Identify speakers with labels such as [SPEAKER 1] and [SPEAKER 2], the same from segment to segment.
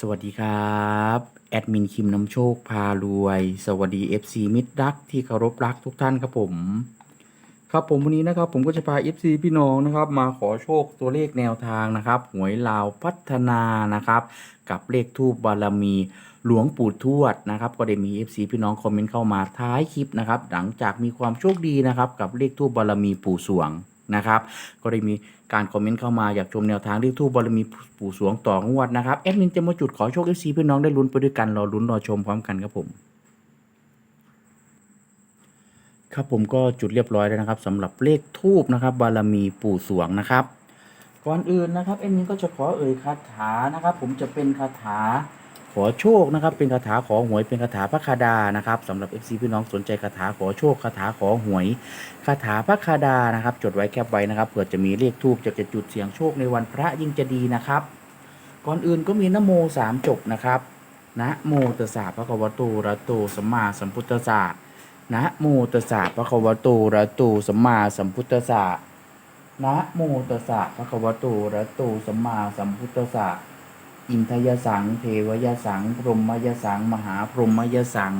[SPEAKER 1] สวัสดีครับ แอดมินคิมน้ำโชคพารวย สวัสดี FC มิตรรักที่เคารพรักทุกท่านครับผม ครับผมวันนี้นะครับ ผมก็จะพา FC พี่น้องนะครับ มาขอโชคตัวเลขแนวทางนะครับ หวยลาวพัฒนานะครับ กับเลขทูบบารมีหลวงปู่ทวดนะครับ ก็ได้มี FC พี่น้องคอมเมนต์เข้ามาท้ายคลิปนะครับ หลังจากมีความโชคดีนะครับ กับเลขทูบบารมีปู่สวง นะครับ ก็ได้มีการคอมเมนต์เข้ามาอยากชมแนวทางเลขทูบบารมีปู่สวงต่องวดนะครับแอดมินจะมาจุดขอโชค FC พี่อน้องได้ลุ้นไปด้วยกันรอลุ้นรอชมพร้อมกันครับผมครับผมก็จุดเรียบร้อยแล้วนะครับสำหรับเลขทูบนะครับ บารมีปู่สวงนะครับ ก่อนอื่นนะครับเอ็นนี้ก็จะขอเอ่ยคาถานะครับ ผมจะเป็นคาถา ขอโชคนะครับ เป็นคาถาขอหวยเป็นคาถาพระคาดานะครับสำหรับ FC พี่น้องสนใจคาถาขอโชคคาถาขอหวยคาถาพระคาดานะครับ จดไว้แคปไว้นะครับเผื่อจะมีเลขทูบจะจะจุดเสียงโชคในวันพระยิ่งจะดีนะครับ ก่อนอื่นก็มีนโมสามจบนะครับนะโมตัสสะพระคะวโตอะระโตสัมมาสัมพุทธสสะนะโมตัสสะภะคะวโตอะระโตสัมมาสัมพุทธสสะนะโมตัสสะภะคะวโตอะระโตสัมมาสัมพุทธสสะ อินทยสัง เทวยสัง พรหมยสัง มหาพรหมยสัง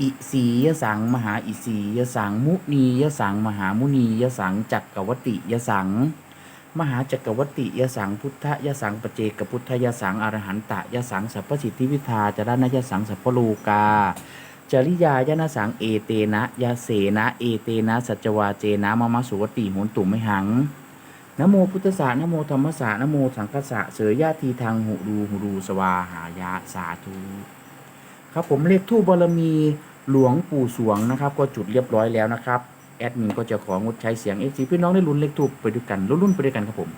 [SPEAKER 1] อิสียสัง มหาอิสียสัง มุนียสัง มหามุนียสัง จักกวติยสัง มหาจักรวติยสัง พุทธยสังปเจกพุทธยสัง อรหันตยสัง สัพพสิทธิวิทาจารณยสัง สัพพโลกาจริยายนสังเอเตนะยาเสนะเอเตนะสัจวาเจนะมะมะสุวติโหนตุไมหัง นโมพุทธสานโมธรรมสานโมสังคสะเสยญาทีทางหุรูหุรูสวาหายะสาธุครับผมเลขทูบบารมีหลวงปู่สวงนะครับ ก็จุดเรียบร้อยแล้วนะครับ แอดมินก็จะของดใช้เสียงเอฟซีพี่น้องได้ลุ้นเลขทูบไปด้วยกันลุ้นไปด้วยกันครับผม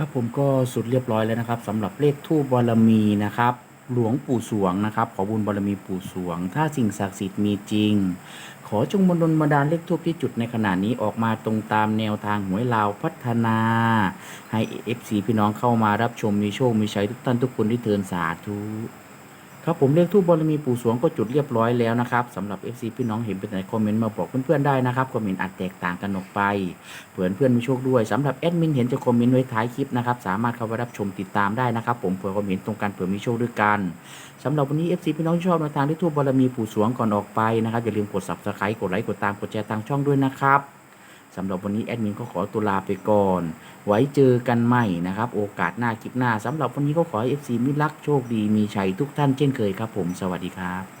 [SPEAKER 1] ครับผมก็สุดเรียบร้อยแล้วนะครับสำหรับเลขทูบบารมีนะครับ หลวงปู่สวงนะครับ ขอบุญบารมีปู่สวง ถ้าสิ่งศักดิ์สิทธิ์มีจริง ขอจงบันดลบันดาลเลขทูบที่จุดในขณะนี้ออกมาตรงตามแนวทางหวยลาวพัฒนา ให้เอฟซีพี่น้องเข้ามารับชมมีโชคมีชัยทุกท่านทุกคนที่เทินสาธุ ครับผมเลขทูบบารมีปู่สวงก็จุดเรียบร้อยแล้วนะครับสำหรับ FC พี่น้องเห็นเป็นไหนคอมเมนต์มาบอกเพื่อนๆได้นะครับคอมเมนต์อาจแตกต่างกันออกไปเผื่อเพื่อนมีโชคด้วยสำหรับแอดมินเห็นจะคอมเมนต์ไว้ท้ายคลิปนะครับสามารถเข้าไปรับชมติดตามได้นะครับ ผมเผื่อคอมเมนต์ตรงกันเผื่อมีโชคด้วยกันสำหรับวันนี้ FC พี่น้องที่ชอบในทางที่ทูบบารมีปู่สวงก่อนออกไปนะครับอย่าลืมกด subscribe กดไลค์กดตามกดแชร์ทางช่องด้วยนะครับ สำหรับวันนี้แอดมินก็ขอตัวลาไปก่อน ไว้เจอกันใหม่นะครับ โอกาสหน้าคลิปหน้าสำหรับวันนี้ก็ขอให้ FC มิตรรักโชคดีมีชัยทุกท่านเช่นเคยครับผม สวัสดีครับ